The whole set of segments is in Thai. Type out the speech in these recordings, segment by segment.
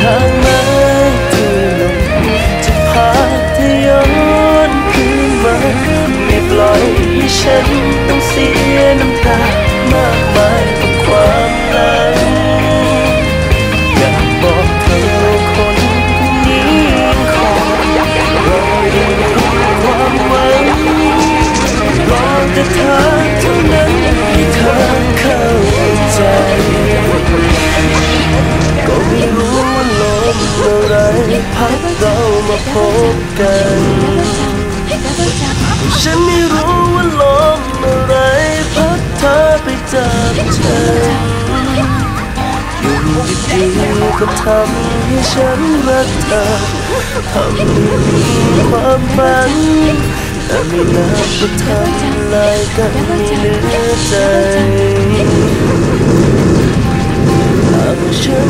Come on. พักเรามาพบกัน ฉันไม่รู้ว่าลมอะไรพัดเธอไปจากฉันอยู่ดีๆก็ทำให้ฉันรักเธอทำให้ความฝันแต่ไม่นาบว่าทำลายกันมีเนื้อใจหากฉัน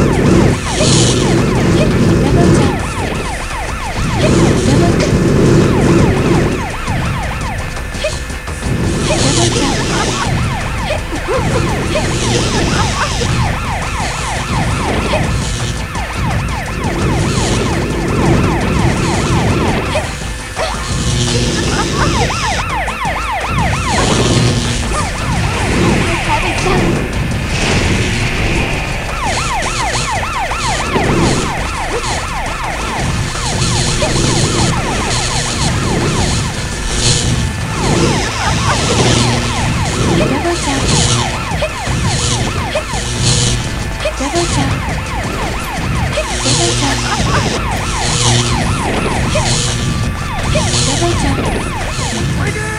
Double jump! Attack!